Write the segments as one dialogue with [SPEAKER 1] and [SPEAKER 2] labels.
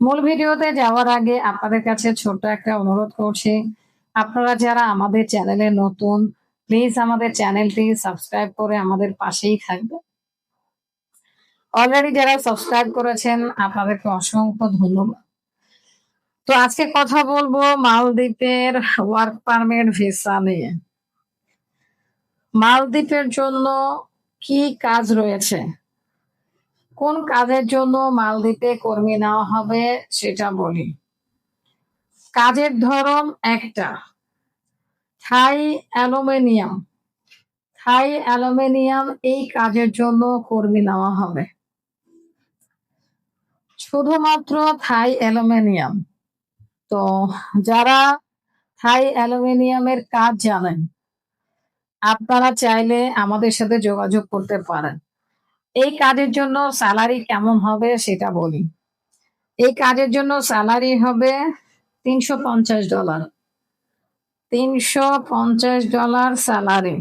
[SPEAKER 1] মূল ভিডিওতে যাওয়ার আগে আপনাদের কাছে ছোট্ট একটা অনুরোধ করছি। আপনারা যারা আমাদের চ্যানেলে নতুন প্লিজ আমাদের চ্যানেলটি সাবস্ক্রাইব করে আমাদের পাশেই থাকবে অলরেডি যারা সাবস্ক্রাইব করেছেন, আপনাদেরকে অসংখ্য ধন্যবাদ। তো আজকে কথা বলব মালদ্বীপের ওয়ার্ক পারমিট ভিসা নিয়ে। মালদ্বীপের জন্য কি কাজ রয়েছে? কোন কাজের জন্য মালদ্বীপে কর্মী নেওয়া হবে সেটা বলি। কাজের ধরন একটা। থাই অ্যালুমিনিয়াম। থাই অ্যালুমিনিয়াম এই কাজের জন্য কর্মী নেওয়া হবে। শুধুমাত্র থাই অ্যালুমিনিয়াম। তো যারা থাই অ্যালুমিনিয়ামের কাজ জানেন, আপনারা চাইলে আমাদের সাথে যোগাযোগ করতে পারেন। এই কাজের জন্য স্যালারি কেমন হবে সেটা বলি। এই কাজের জন্য স্যালারি হবে তিনশো পঞ্চাশ ডলার তিনশো পঞ্চাশ ডলার স্যালারি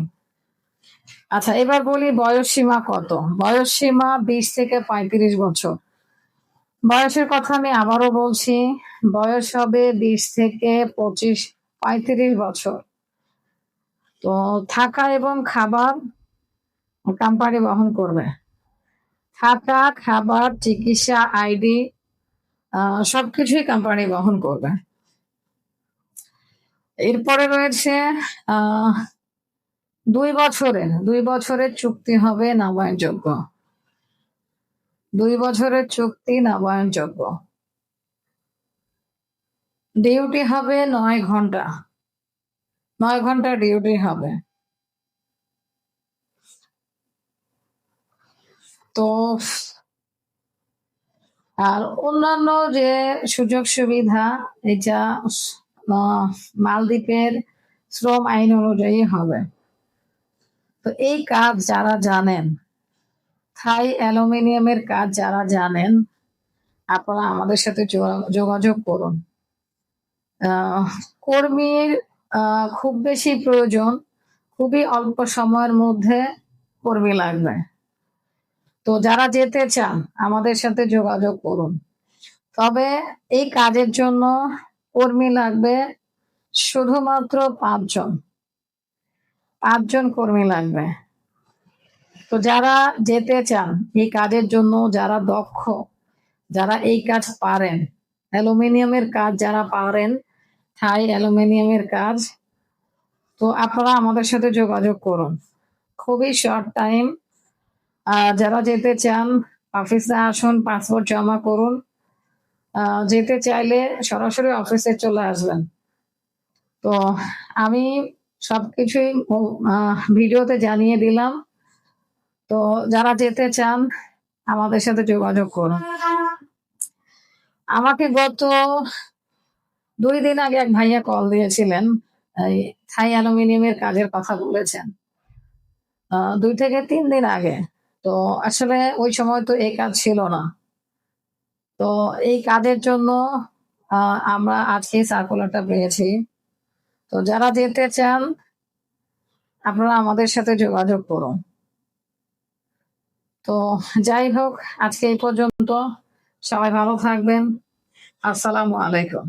[SPEAKER 1] আচ্ছা এবার বলি বয়স সীমা কত? বয়স সীমা বিশ থেকে পঁয়ত্রিশ বছর। বয়সের কথা আমি আবারও বলছি, বয়স হবে বিশ থেকে পঁচিশ, পঁয়ত্রিশ বছর। তো থাকা এবং খাবার কোম্পানি বহন করবে। থাকা খাবার, চিকিৎসা, আইডি সবকিছুই কোম্পানি বহন করবে। এরপরে রয়েছে দুই বছরের দুই বছরের চুক্তি হবে নবায়নযোগ্য। দুই বছরের চুক্তি নবায়নযোগ্য। ডিউটি হবে নয় ঘণ্টা। নয় ঘণ্টা ডিউটি হবে। তো আর অন্যান্য যে সুযোগ সুবিধা, এটা মালদ্বীপের শ্রম আইন অনুযায়ী হবে। তো এই কাজ যারা জানেন, থাই অ্যালুমিনিয়ামের কাজ যারা জানেন, আপনারা আমাদের সাথে যোগা- যোগাযোগ করুন। কর্মীর খুব বেশি প্রয়োজন, খুবই অল্প সময়ের মধ্যে কর্মী লাগবে। তো যারা যেতে চান, আমাদের সাথে যোগাযোগ করুন। তবে এই কাজের জন্য কর্মী লাগবে শুধুমাত্র পাঁচজন। পাঁচজন কর্মী লাগবে। তো যারা যেতে চান, এই কাজের জন্য যারা দক্ষ, যারা এই কাজ পারেন, অ্যালুমিনিয়ামের কাজ যারা পারেন, থাই অ্যালুমিনিয়ামের কাজ, তো আপনারা আমাদের সাথে যোগাযোগ করুন। খুবই শর্ট টাইম যারা যেতে চান, অফিসে আসুন পাসপোর্ট জমা করুন। যেতে চাইলে সরাসরি অফিসে চলে আসবেন। তো আমি সবকিছুই ভিডিওতে জানিয়ে দিলাম। তো যারা যেতে চান, আমাদের সাথে যোগাযোগ করুন। আমাকে গত দুই দিন আগে এক ভাইয়া কল দিয়েছিলেন থাই অ্যালুমিনিয়ামের কাজের কথা বলেছেন। দুই থেকে তিন দিন আগে। তো আসলে ওই সময় তো এই কাজ ছিল না। তো এই কাজের জন্য আমরা আজকে সার্কুলারটা পেয়েছি। তো যারা যেতে চান, আপনারা আমাদের সাথে যোগাযোগ করুন। তো যাই হোক, আজকে এই পর্যন্ত। সবাই ভালো থাকবেন। আসসালামু আলাইকুম।